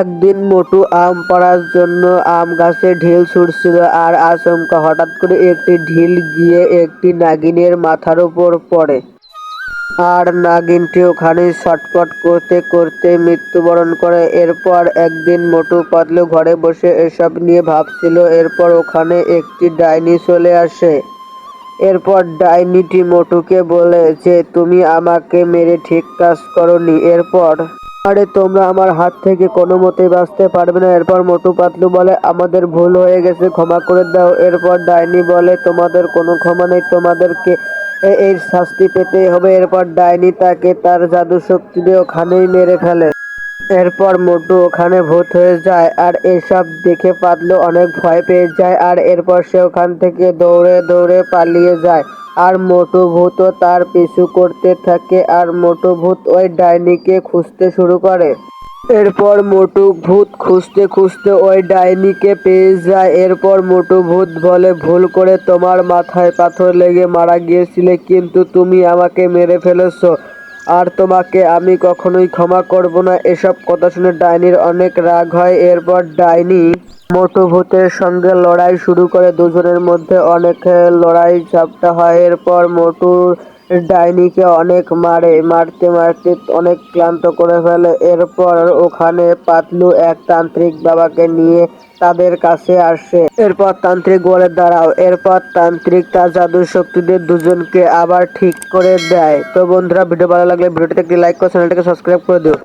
একদিন মোটু আম পাড়ার জন্য আম গাছে ঢিল ছুঁড়ছিল আর আচমকা হঠাৎ করে একটি ঢিল গিয়ে একটি নাগিনের মাথার উপর পড়ে। আর নাগিনটি ওখানে ছটফট করতে করতে মৃত্যুবরণ করে। এরপর একদিন মোটু পাতলু ঘরে বসে এসব নিয়ে ভাবছিল, এরপর ওখানে একটি ডাইনি চলে আসে। এরপর ডাইনিটি মোটুকে বলে যে, তুমি আমাকে মেরে ঠিক কাজ করনি। এরপর আরে তোমরা আমার হাত থেকে কোনো মতেই বাঁচতে পারবে না। এরপর মোটু পাতলু বলে, আমাদের ভুল হয়ে গেছে, ক্ষমা করে দাও। এরপর ডাইনি বলে, তোমাদের কোনো ক্ষমা নেই, তোমাদেরকে এই শাস্তি পেতেই হবে। এরপর ডাইনি তাকে তার জাদু শক্তি দিয়ে ওখানেই মেরে ফেলে। এরপর মোটু ওখানে ভূত হয়ে যায় আর এসব দেখে পাতলু অনেক ভয় পেয়ে যায় আর এরপর সে ওখান থেকে দৌড়ে দৌড়ে পালিয়ে যায়। আর মোটু ভূতও তার পিছু করতে থাকে আর মোটু ভূত ওই ডাইনিকে খুঁজতে শুরু করে। এরপর মোটু ভূত খুঁজতে খুঁজতে ওই ডাইনিকে পেয়ে যায়। এরপর মোটু ভূত বলে, ভুল করে তোমার মাথায় পাথর লেগে মারা গিয়েছিলে, কিন্তু তুমি আমাকে মেরে ফেলেছো। আর তোমাকে আমি কখনোই ক্ষমা করব না। এসব কথা শুনে ডাইনির অনেক রাগ হয়। এরপর ডাইনি মোটু ভূতের সঙ্গে লড়াই শুরু করে। দুজনের মধ্যে অনেক লড়াই ঝাপটা হয়। এরপর মোটুর ডাইনিকে অনেক মারে, মারতে মারতে অনেক ক্লান্ত করে ফেলে। এরপর ওখানে পাতলু এক তান্ত্রিক বাবাকে নিয়ে তাদের কাছে আসে। এরপর তান্ত্রিক বলে, দাঁড়াও। এরপর তান্ত্রিক তার জাদু শক্তিদের দুজনকে আবার ঠিক করে দেয়। তো বন্ধুরা, ভিডিও ভালো লাগলে ভিডিওটিতে একটি লাইক করে, চ্যানেলটাকে সাবস্ক্রাইব করে দিও।